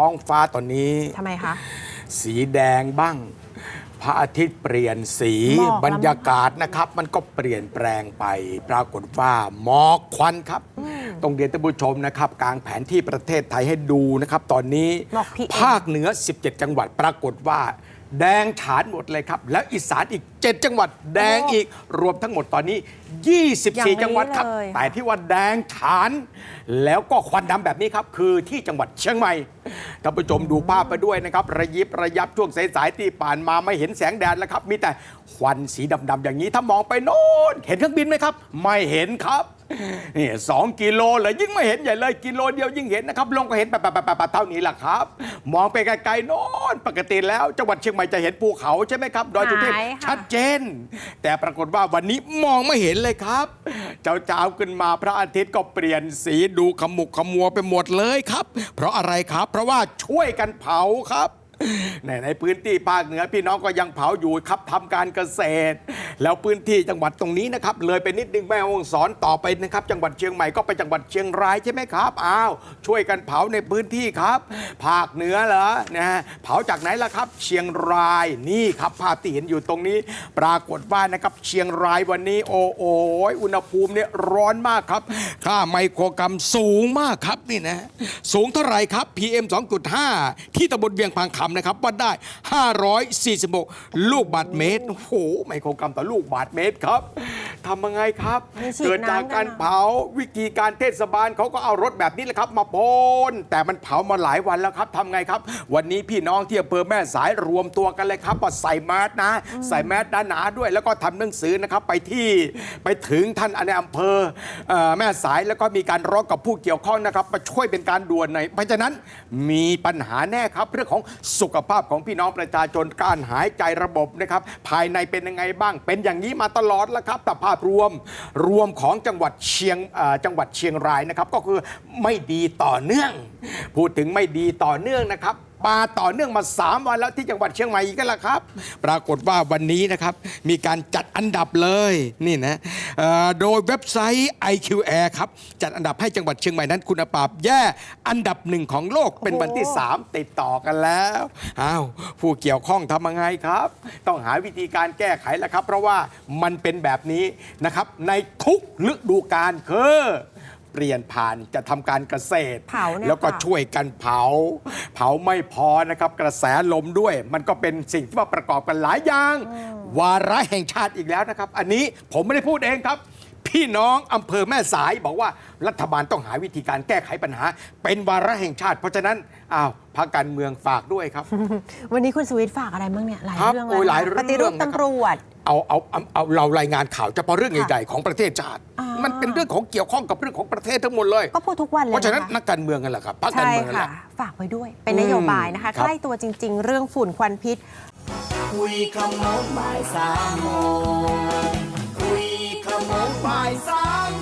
ท้องฟ้าตอนนี้ทำไมคะ สีแดงบ้าง พระอาทิตย์เปลี่ยนสีหมอกแล้วบรรยากาศนะครับ มันก็เปลี่ยนแปลงไป ปรากฏว่าหมอกควันครับ ต้องเรียนท่านผู้ชมนะครับกลางแผนที่ประเทศไทยให้ดูนะครับ ตอนนี้หมอก PM ภาคเหนือ 17 จังหวัดปรากฏว่า แดงฉานหมดเลยครับ แล้วอีสานอีก 7 จังหวัดแดงอีกรวมทั้งหมดตอนนี้อย่างนี้24 จังหวัดครับ เลย แต่ที่ว่าแดงฉาน แล้วก็ควันดำแบบนี้ครับ คือที่จังหวัดเชียงใหม่ท่านผู้ชมดูภาพไปด้วยนะครับ ระยิบระยับช่วงสายๆที่ผ่านมาไม่เห็นแสงแดดแล้วครับ มีแต่ควันสีดำๆอย่างนี้ถ้ามองไปโน่นเห็นเครื่องบินไหมครับ ไม่เห็นครับ นี่สองกิโลเลยยิ่งไม่เห็นใหญ่เลยกิโลเดียวยิ่งเห็นนะครับลงก็เห็นแบบแบบๆๆๆเท่านี้แหละครับ มองไปไกลๆโน่นปกติแล้วจังหวัดเชียงใหม่จะเห็นภูเขาใช่ไหมครับดอยสุเทพหายค่ะชัดเจน แต่ปรากฏว่าวันนี้มองไม่เห็นเลยครับ เจ้าเจ้าขึ้นมาพระอาทิตย์ก็เปลี่ยนสีดูขมุกขมัวไปหมดเลยครับ เพราะอะไรครับ เพราะว่าช่วยกันเผาครับในในพื้นที่ภาคเหนือพี่น้องก็ยังเผาอยู่ครับทำการเกษตร แล้วพื้นที่จังหวัดตรงนี้นะครับเลยไปนิดนึงแม่ฮ่องสอนต่อไปนะครับจังหวัดเชียงใหม่ก็ไปจังหวัดเชียงรายใช่ไหมครับอ้าวช่วยกันเผาในพื้นที่ครับ ภาคเหนือเหรอนะฮะเผาจากไหนล่ะครับ เชียงรายนี่ครับภาพที่เห็นอยู่ตรงนี้ ปรากฏว่านะครับเชียงรายวันนี้ โอ้โหอุณหภูมิเนี่ยร้อนมากครับ ค่าไมโครกรัมสูงมากครับนี่นะสูงเท่าไหร่ครับ PM 2.5 ที่ตำบลเวียงพังคำนะครับวัดได้ 546 ลูกบาทเมตรโอ้โหไมโครกรัมต่อลูกบาทเมตรครับ ทำยังไงครับ มีฉีดเกิดจากน้ำกันการเหรอ เผาวิธีการเทศบาลเขาก็เอารถแบบนี้แหละครับ มาพ่นแต่มันเผามาหลายวันแล้วครับทำไงครับ วันนี้พี่น้องที่อำเภอแม่สายรวมตัวกันเลยครับว่าใส่แมสนะ ใส่แมสหนาๆด้วย แล้วก็ทำหนังสือนะครับไปที่ไปถึงท่านในอำเภอเอ่อแม่สายแล้วก็มีการร้องกับผู้เกี่ยวข้องนะครับมาช่วยเป็นการด่วนหน่อยเพราะฉะนั้นมีปัญหาแน่ครับ เรื่องของสุขภาพของพี่น้องประชาชนการหายใจระบบนะครับภายในเป็นยังไงบ้างเป็นอย่างนี้มาตลอดแล้วครับแต่ภาพรวม รวมของจังหวัดเชียงจังหวัดเชียงรายนะครับ ก็คือไม่ดีต่อเนื่อง พูดถึงไม่ดีต่อเนื่องนะครับ มาต่อเนื่องมา 3 วันแล้วที่จังหวัดเชียงใหม่อีกแล้วครับ ปรากฏว่าวันนี้นะครับมีการจัดอันดับเลยนี่นะเอ่อโดยเว็บไซต์ IQAir ครับจัดอันดับให้จังหวัดเชียงใหม่นั้นคุณภาพแย่อันดับหนึ่งของโลกเป็นวันที่ 3 ติดต่อกันแล้วอ้าวผู้เกี่ยวข้องทำยังไงครับ ต้องหาวิธีการแก้ไขแล้วครับ เพราะว่ามันเป็นแบบนี้นะครับในทุกฤดูกาลคือ เปลี่ยนผ่านจะทำการเกษตร เผาเนี่ยแล้วก็ค่ะ ช่วยกันเผา เผาไม่พอนะครับกระแสลมด้วย มันก็เป็นสิ่งที่มาประกอบกันหลายอย่าง วาระแห่งชาติอีกแล้วนะครับ อันนี้ผมไม่ได้พูดเองครับ พี่น้องอำเภอแม่สายบอกว่ารัฐบาลต้องหาวิธีการแก้ไขปัญหา เป็นวาระแห่งชาติ เพราะฉะนั้นอ้าวพรรคการเมืองฝากด้วยครับ วันนี้คุณสวิตฝากอะไรบ้างเนี่ยหลายครับเรื่องโอ้ยหลายนะเรื่องปฏิรูปนะครับ ตำรวจ เอาเอาเอาเอาเรารายงานข่าวเฉพาเรื่องใหญ่ๆของประเทศชาติมันเป็นเรื่องของเกี่ยวข้องกับเรื่องของประเทศทั้งหมดเลย ก็พูดทุกวันเลยเพราะฉะนั้นนักการเมืองกันแหละครับพรรคการเมืองกันแหค่ะ ละ ฝากไว้ด้วย เป็นนโยบายนะคะครับ ใกล้ตัวจริง ๆ เรื่องฝุ่นควันพิษ คุยขโมงบ่ายสามโมงคุยขโมงบ่ายสามโมง